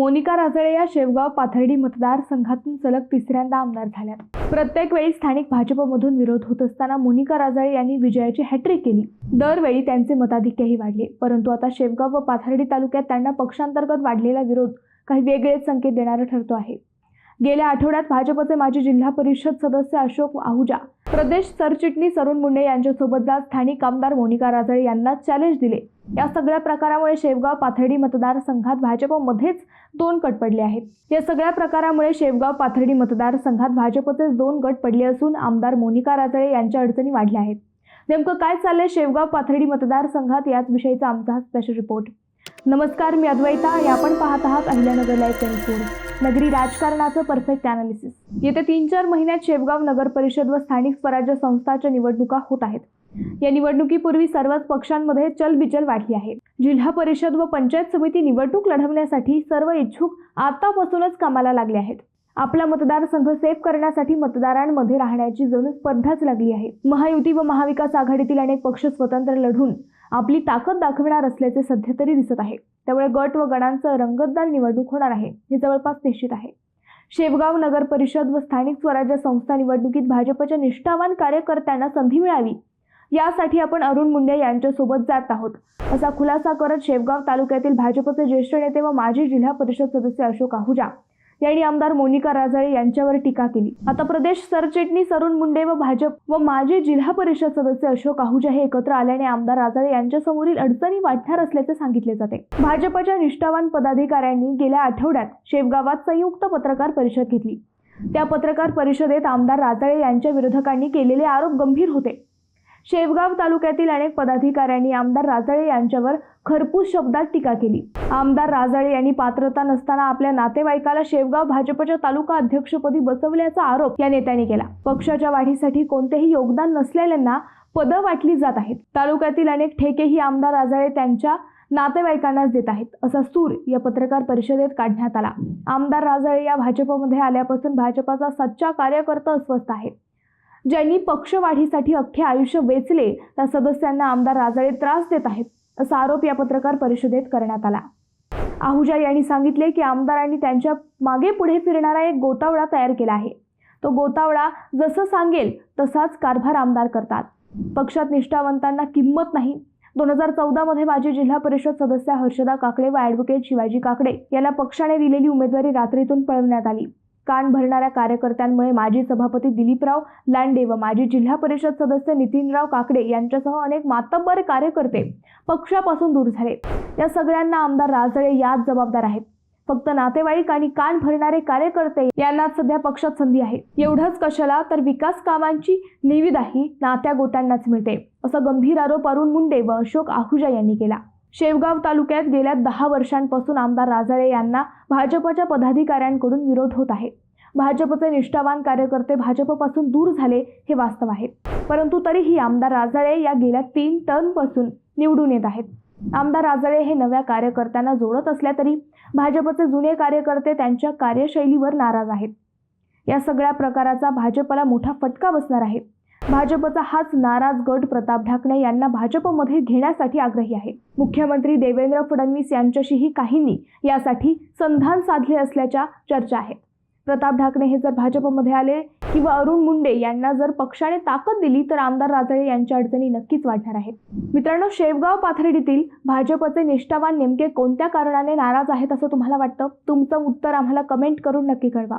मोनिका राजळे या शेवगाव पाथर्डी मतदारसंघातून सलग तिसऱ्यांदा आमदार झाल्या प्रत्येक वेळी स्थानिक भाजपमधून विरोध होत असताना मोनिका राजळे यांनी विजयाची हॅट्रिक केली. दरवेळी त्यांचे मताधिक्यही वाढले परंतु आता शेवगाव व पाथर्डी तालुक्यात त्यांना पक्षांतर्गत वाढलेला विरोध काही वेगळेच संकेत देणारा ठरतो आहे. गेल्या आठवड्यात भाजपचे माजी जिल्हा परिषद सदस्य अशोक आहुजा प्रदेश सरचिटणीस अरुण मुंडे यांच्यासोबत जात स्थानिक आमदार मोनिका राजळे यांना चॅलेंज दिले. या सगळ्या प्रकारामुळे शेवगाव पाथर्डी मतदारसंघात भाजपमध्येच दोन गट पडले आहेत. या सगळ्या प्रकारामुळे शेवगाव पाथर्डी मतदारसंघात भाजपचेच दोन गट पडले असून आमदार मोनिका राजळे यांच्या अडचणी वाढल्या आहेत. नेमकं काय चाललंय शेवगाव पाथर्डी मतदारसंघात याच विषयीचा आमचा स्पेशल रिपोर्ट नमस्कार मी अद्वैता. आणि आपण पाहत आहात अहिल्यानगर लाईफ ट्वेंटी नगरी राजकारणाचं परफेक्ट अनालिसिस येत्या तीन चार महिन्यात शेवगाव नगर परिषद व स्थानिक स्वराज्य संस्थाच्या निवडणुका होत आहेत. या निवडणुकीपूर्वी सर्वच पक्षांमध्ये चलबिचल वाढली आहे. जिल्हा परिषद व पंचायत समिती निवडणूक लढवण्यासाठी सर्व इच्छुक आतापासूनच कामाला लागले आहेत. आपला मतदारसंघ सेफ करण्यासाठी मतदारांमध्ये राहण्याची जणू स्पर्धाच लागली आहे. महायुती व महाविकास आघाडीतील अनेक पक्ष स्वतंत्र लढून आपली ताकद दाखविणार असल्याचे सध्या तरी दिसत आहे. त्यामुळे गट व गणांचं रंगतदार निवडणूक होणार आहे हे जवळपास निश्चित आहे. शेवगाव नगर परिषद व स्थानिक स्वराज्य संस्था निवडणुकीत भाजपच्या निष्ठावान कार्यकर्त्यांना संधी मिळावी यासाठी आपण अरुण मुंडे यांच्यासोबत जात आहोत. असा खुलासा करत शेवगाव तालुक्यातील भाजपचे ज्येष्ठ नेते व माजी जिल्हा परिषद सदस्य अशोक आहुजा यांनी आमदार मोनिका राजळे यांच्यावर टीका केली. आता प्रदेश सरचिटणीस अरुण मुंडे व भाजप व माजी जिल्हा परिषद सदस्य अशोक आहुजा हे एकत्र आल्याने आमदार राजळे यांच्या समोरील अडचणी वाढणार असल्याचे सांगितले जाते. भाजपच्या निष्ठावान पदाधिकाऱ्यांनी गेल्या आठवड्यात शेवगावात संयुक्त पत्रकार परिषद घेतली. त्या पत्रकार परिषदेत आमदार राजळे यांच्या विरोधकांनी केलेले आरोप गंभीर होते. शेवगाव तालुक्यातील अनेक पदाधिकाऱ्यांनी आमदार राजळे यांच्यावर खरपूस शब्दात टीका केली. आमदार राजळे यांनी पात्रता नसताना आपल्या नातेवाईकाला शेवगाव भाजपच्या तालुका अध्यक्षपदी बसवल्याचा आरोप या नेत्यांनी केला. पक्षाच्या वाढीसाठी कोणतेही योगदान नसलेल्यांना पदं वाटली जात आहेत. तालुक्यातील अनेक ठेकेही आमदार राजळे त्यांच्या नातेवाईकांनाच देत आहेत असा सूर या पत्रकार परिषदेत काढण्यात आला. आमदार राजळे या भाजपमध्ये आल्यापासून भाजपाचा सच्चा कार्यकर्ता अस्वस्थ आहे. ज्यांनी पक्षवाढीसाठी अख्खे आयुष्य वेचले त्या सदस्यांना आमदार राजळे त्रास देत आहेत असा आरोप या पत्रकार परिषदेत करण्यात आला. आहुजा यांनी सांगितले की आमदारांनी त्यांच्या मागे पुढे फिरणारा एक गोतावळा तयार केला आहे. तो गोतावळा जसं सांगेल तसाच कारभार आमदार करतात. पक्षात निष्ठावंतांना किंमत नाही. दोन हजार चौदामध्ये माजी जिल्हा परिषद सदस्य हर्षदा काकडे व ॲडव्होकेट शिवाजी काकडे यांना पक्षाने दिलेली उमेदवारी रात्रीतून पळवण्यात आली. कान भरणाऱ्या कार्यकर्त्यांमुळे माजी सभापती दिलीपराव लांडे व माजी जिल्हा परिषद सदस्य नितीनराव काकडे यांच्यासह अनेक मातब्बर कार्यकर्ते पक्षापासून दूर झाले. या सगळ्यांना आमदार राजळे याच जबाबदार आहेत. फक्त नातेवाईक आणि कान भरणारे कार्यकर्ते यांना सध्या पक्षात संधी आहे. एवढंच कशाला तर विकास कामांची निविदाही नात्या गोत्यांनाच मिळते असा गंभीर आरोप अरुण मुंडे व अशोक आहुजा यांनी केला. शेवगाव तालुक्यात गेल्या दहा वर्षांपासून आमदार राजाळे यांना भाजपच्या पदाधिकाऱ्यांकडून विरोध होत आहे. भाजपचे निष्ठावान कार्यकर्ते भाजपपासून दूर झाले हे वास्तव आहे. परंतु तरीही आमदार राजाळे या गेल्या तीन टर्मपासून निवडून येत आहेत. आमदार राजाळे हे नव्या कार्यकर्त्यांना जोडत असल्या तरी भाजपचे जुने कार्यकर्ते त्यांच्या कार्यशैलीवर नाराज आहेत. या सगळ्या प्रकाराचा भाजपला मोठा फटका बसणार आहे. भाजपचा हाच नाराज गट प्रताप ढाकणे यांना भाजपमध्ये घेण्यासाठी आग्रही आहे. मुख्यमंत्री देवेंद्र फडणवीस यांच्याशीही काहींनी यासाठी संधान साधले असल्याच्या चर्चा आहेत प्रताप ढाकणे हे जर भाजपमध्ये आले किंवा अरुण मुंडे यांना जर पक्षाने ताकद दिली तर आमदार राजळे यांच्या अडचणी नक्कीच वाढणार आहेत. मित्रांनो शेवगाव पाथर्डीतील भाजपचे निष्ठावान नेमके कोणत्या कारणाने नाराज आहेत असं तुम्हाला वाटतं? तुमचं उत्तर आम्हाला कमेंट करून नक्की कळवा.